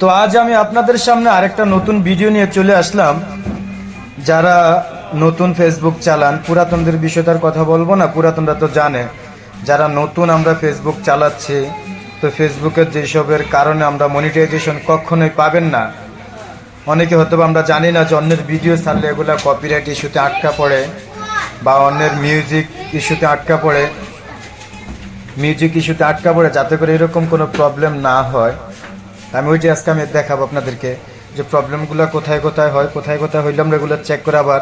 তো আজ আমি আপনাদের সামনে আরেকটা নতুন ভিডিও নিয়ে চলে আসলাম। যারা নতুন ফেসবুক চালান, পুরাতনদের বিষয়টার কথা বলব না, পুরাতনরা তো জানে। যারা নতুন আমরা ফেসবুক চালাচ্ছি, তো ফেসবুকের যেসবের কারণে আমরা মনিটাইজেশন কখনোই পাবেন না। অনেকে হয়তো আমরা জানি না যে অন্যের ভিডিও ছাড়লে এগুলো কপিরাইট ইস্যুতে আটকা পড়ে, বা অন্যের মিউজিক ইস্যুতে আটকা পড়ে। মিউজিক ইস্যুতে আটকা পড়ে, যাতে করে এরকম কোনো প্রবলেম না হয়। আমি ওই যে আজকে আমি দেখাবো আপনাদেরকে যে প্রবলেমগুলো কোথায় কোথায় হয়, কোথায় কোথায় হইলে আমরা এগুলো চেক করে আবার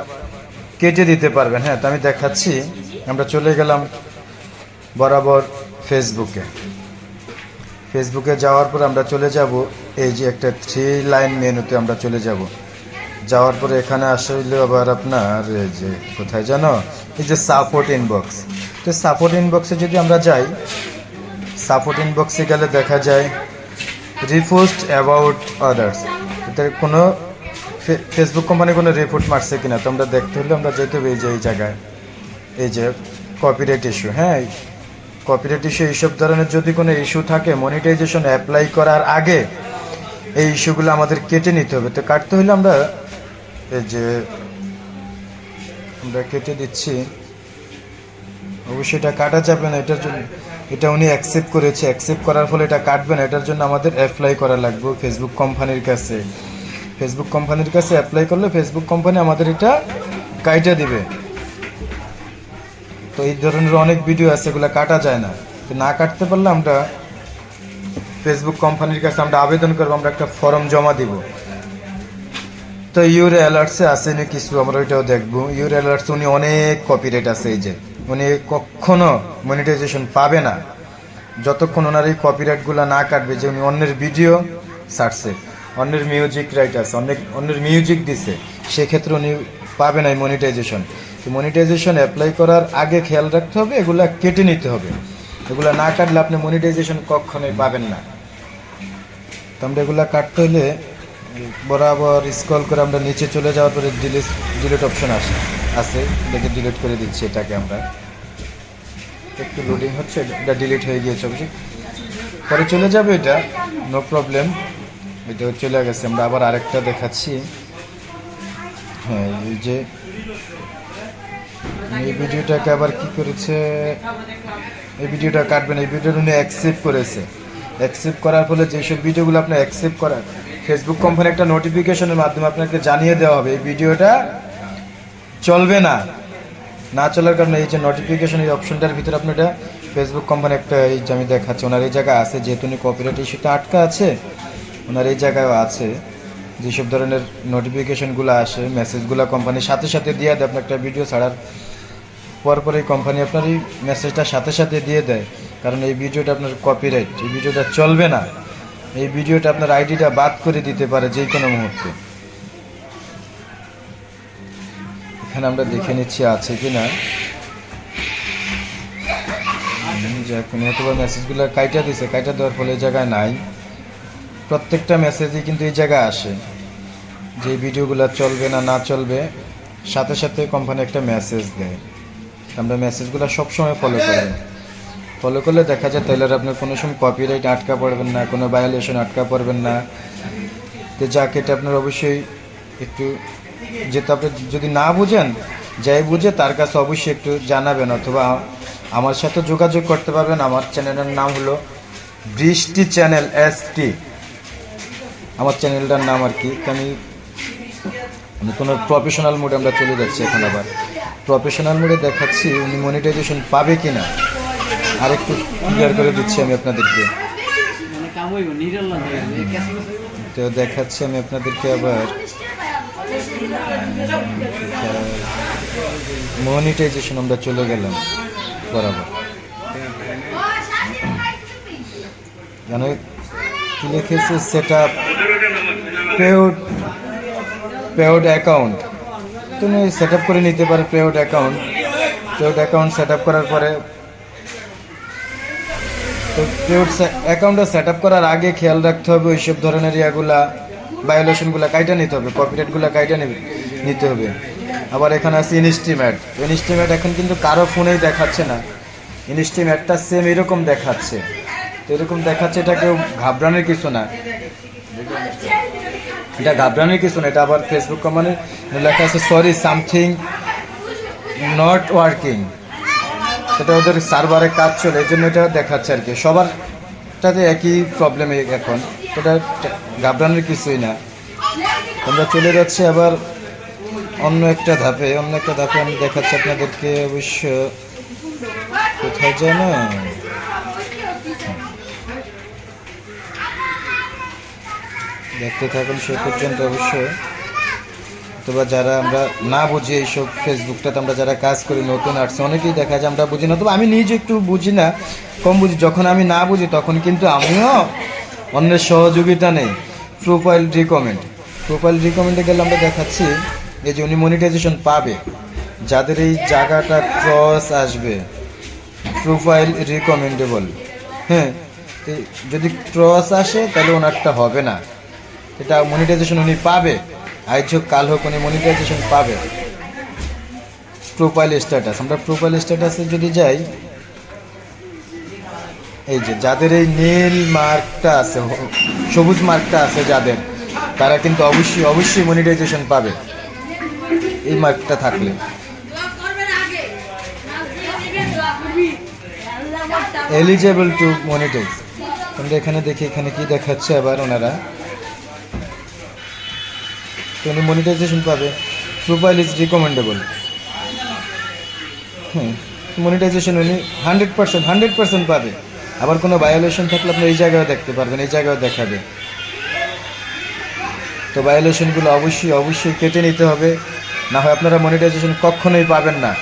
কেটে দিতে পারবেন। হ্যাঁ তো আমি দেখাচ্ছি। আমরা চলে গেলাম বরাবর ফেসবুকে ফেসবুকে যাওয়ার পর আমরা চলে যাব, এই যে একটা থ্রি লাইন মেনুতে আমরা চলে যাব। যাওয়ার পরে এখানে আসলে আবার আপনার, এই যে কোথায় জানো? এই যে সাপোর্ট ইনবক্স তো সাপোর্ট ইনবক্সে যদি আমরা যাই সাপোর্ট ইনবক্সে গেলে দেখা যায় রিপোস্ট অ্যাবাউট আদার্স। এতে কোনো ফেসবুক কোম্পানি কোনো রিপোর্ট মারছে কিনা? তো আমরা দেখতে হলে আমরা যেতে হবে এই যে, এই জায়গায়, এই যে কপিরাইট ইস্যু হ্যাঁ? কপিরাইট ইস্যু এইসব ধরনের যদি কোনো ইস্যু থাকে মনিটাইজেশন অ্যাপ্লাই করার আগে এই ইস্যুগুলো আমাদের কেটে নিতে হবে। তো কাটতে হলে আমরা এই যে, আমরা কেটে দিচ্ছি। অবশ্যই এটা কাটা যাবে না, এটার জন্য এটা উনি অ্যাকসেপ্ট করেছে। অ্যাকসেপ্ট করার ফলে এটা কাটবে না। এটার জন্য আমাদের অ্যাপ্লাই করা লাগবে ফেসবুক কোম্পানির কাছে। ফেসবুক কোম্পানির কাছে অ্যাপ্লাই করলে ফেসবুক কোম্পানি আমাদের এটা কাইটা দিবে। তো এই ধরনের অনেক ভিডিও আছে, এগুলো কাটা যায় না। তো না কাটতে পারলে আমরা ফেসবুক কোম্পানির কাছে আমরা আবেদন করব, আমরা একটা ফর্ম জমা দিব। তো ইউর অ্যালার্টসে আসেনি কিছু? আমরা ওইটাও দেখব। ইউর অ্যালার্টস উনি অনেক কপিরাইট আছে এই যে। উনি কখনো মনিটাইজেশন পাবে না। যতক্ষণ ওনার এই কপিরাইটগুলো না কাটবে যে উনি অন্যের ভিডিও ছাড়ছে, অন্যের মিউজিক রাইট আছে অনেক অন্যের মিউজিক দিছে, সেক্ষেত্রে উনি পাবে না মনিটাইজেশন তো মনিটাইজেশন অ্যাপ্লাই করার আগে খেয়াল রাখতে হবে, এগুলা কেটে নিতে হবে। এগুলা না কাটলে আপনি মনিটাইজেশন কখনোই পাবেন না। তো আমরা এগুলা কাটতে হলে বরাবর স্ক্রল করে আমরা নিচে চলে যাওয়ার পরে ডিলিট ডিলিট অপশন আসে। আছে, এটাকে ডিলিট করে দিচ্ছি এটাকে আমরা। একটু লোডিং হচ্ছে, এটা ডিলিট হয়ে গিয়েছে অবশ্যই পরে চলে যাবে এটা নো প্রবলেম এটা চলে গেছে, আমরা আবার আরেকটা দেখাচ্ছি। হ্যাঁ এই যে, এই ভিডিওটাকে আবার কি করেছে? এই ভিডিওটা কাটবেন এই ভিডিওটা উনি অ্যাকসেপ্ট করেছে। অ্যাকসেপ্ট করার ফলে যেসব ভিডিওগুলো আপনি অ্যাকসেপ্ট করার ফেসবুক কোম্পানি একটা নোটিফিকেশনের মাধ্যমে আপনাকে জানিয়ে দেওয়া হবে, এই ভিডিওটা চলবে না। না চলার কারণে এই যে নোটিফিকেশন এই অপশনটার ভিতরে আপনি এটা ফেসবুক কোম্পানি একটা এই যে আমি দেখাচ্ছি, ওনার এই জায়গায় আছে, যেহেতু উনি কপিরাইট ইস্যুতে আটকা আছে, ওনার এই জায়গায়ও আছে। যেসব ধরনের নোটিফিকেশনগুলো আসে মেসেজগুলো কোম্পানির সাথে সাথে দিয়ে দেয়, আপনার একটা ভিডিও ছাড়ার পরপর এই কোম্পানি আপনার এই মেসেজটা সাথে সাথে দিয়ে দেয়। কারণ এই ভিডিওটা আপনার কপিরাইট এই ভিডিওটা চলবে না। এই ভিডিওটা আপনার আইডিটা বাদ করে দিতে পারে যে কোনো মুহূর্তে। এখানে আমরা দেখে নিচ্ছি আছে কি না এখন অথবা মেসেজগুলো কাইটা দিছে, কাইটা দেওয়ার ফলে এই জায়গায় নাই। প্রত্যেকটা মেসেজই কিন্তু এই জায়গায় আসে। যে ভিডিওগুলো চলবে না না চলবে, সাথে সাথে কোম্পানি একটা মেসেজ দেয়। আমরা মেসেজগুলো সবসময় ফলো করবেন ফলো করলে দেখা যায় তাহলে আপনার কোনো সময় কপিরাইট আটকা পড়বেন না, কোনো ভায়োলেশন আটকা পড়বেন না। তো যাকে আপনার অবশ্যই একটু যেটা আপনি যদি না বুঝেন যাই বুঝে তার কাছে অবশ্যই একটু জানাবেন অথবা আমার সাথে যোগাযোগ করতে পারবেন। আমার চ্যানেলের নাম হলো বৃষ্টি চ্যানেল এস টি। আমার চ্যানেলটার নাম আর কি। আমি কোনো প্রফেশনাল মোডে আমরা চলে যাচ্ছি এখন আবার। প্রফেশনাল মোডে দেখাচ্ছি উনি মনিটাইজেশন পাবে কি না আর একটু ক্লিয়ার করে দিচ্ছি আমি আপনাদেরকে। মানে তো দেখাচ্ছি আমি আপনাদেরকে আবার। মনিটাইজেশন আমরা চলে গেলাম, বরাবর। জানো, কি লিখেছে set up payout payout account তুমি সেট আপ করে নিতে পারো payout account payout account set up করার পরে, তো পেউড অ্যাকাউন্টটা সেট আপ করার আগে খেয়াল রাখতে হবে ওইসব ধরনের ইয়াগুলা। ভায়োলেশনগুলো কাইটা নিতে হবে কপিরাইটগুলো কাইটা নেবে, নিতে হবে। আবার এখানে আছে ইনস্টিমেট। ইনস্টিমেট এখন কিন্তু কারও ফোনেই দেখাচ্ছে না। ইনস্টিমেটটা সেম এরকম দেখাচ্ছে। তো এরকম দেখাচ্ছে, এটা কেউ ঘাবড়ানোর কিছু না। এটা ঘাবড়ানোর কিছু না, এটা আবার ফেসবুক কোম্পানি লেখা আছে সরি সামথিং নট ওয়ার্কিং সেটা ওদের সার্ভারে কাজ চলে এই জন্য এটা দেখাচ্ছে আর কি। সবারটাতে একই প্রবলেম এখন। এটা ঘাবড়ানোর কিছুই না। আমরা চলে যাচ্ছি আবার অন্য একটা ধাপে। অন্য একটা ধাপে আমি দেখাচ্ছি আপনাদেরকে অবশ্য কোথায় যায় না দেখতে থাকুন সে পর্যন্ত অবশ্য। অথবা যারা আমরা না বুঝি এইসব ফেসবুকটাতে আমরা যারা কাজ করি, নতুন আসছে অনেকেই দেখা যায় আমরা বুঝি না। তবে আমি নিজে একটু বুঝি না, কম বুঝি। যখন আমি না বুঝি, তখন কিন্তু আমিও অন্যের সহযোগিতা নেই। Profile recommend. প্রোফাইল রিকমেন্ডে গেলে আমরা দেখাচ্ছি এই যে উনি মনিটাইজেশন পাবে, যাদের এই জায়গাটা ক্রস আসবে। Profile recommendable. হ্যাঁ যদি ক্রস আসে তাহলে ওনারটা হবে না। এটা মনিটাইজেশন উনি পাবে আজ হোক, কাল হোক উনি মনিটাইজেশন পাবে। Profile status. আমরা প্রোফাইল স্ট্যাটাসে যদি যাই এই যে যাদের এই নীল মার্কটা আছে সবুজ মার্কটা আছে যাদের, তারা কিন্তু অবশ্যই অবশ্যই মনিটাইজেশন পাবে। এই মার্কটা থাকলে। এলিজেবল টু মনিটাইজ আমরা এখানে দেখি, এখানে কি দেখাচ্ছে আবার ওনারা। উনি মনিটাইজেশন পাবে। Profile is recommendable hmm. Monetization উনি হান্ড্রেড পার্সেন্ট হান্ড্রেড পার্সেন্ট পাবে। আবার কোনো ভায়োলেশন থাকলে আপনি এই জায়গায় দেখতে পারবেন, এই জায়গায় দেখাবে। তো ভায়োলেশনগুলো অবশ্যই অবশ্যই কেটে নিতে হবে। না হয় আপনারা মনিটাইজেশন কখনোই পাবেন না।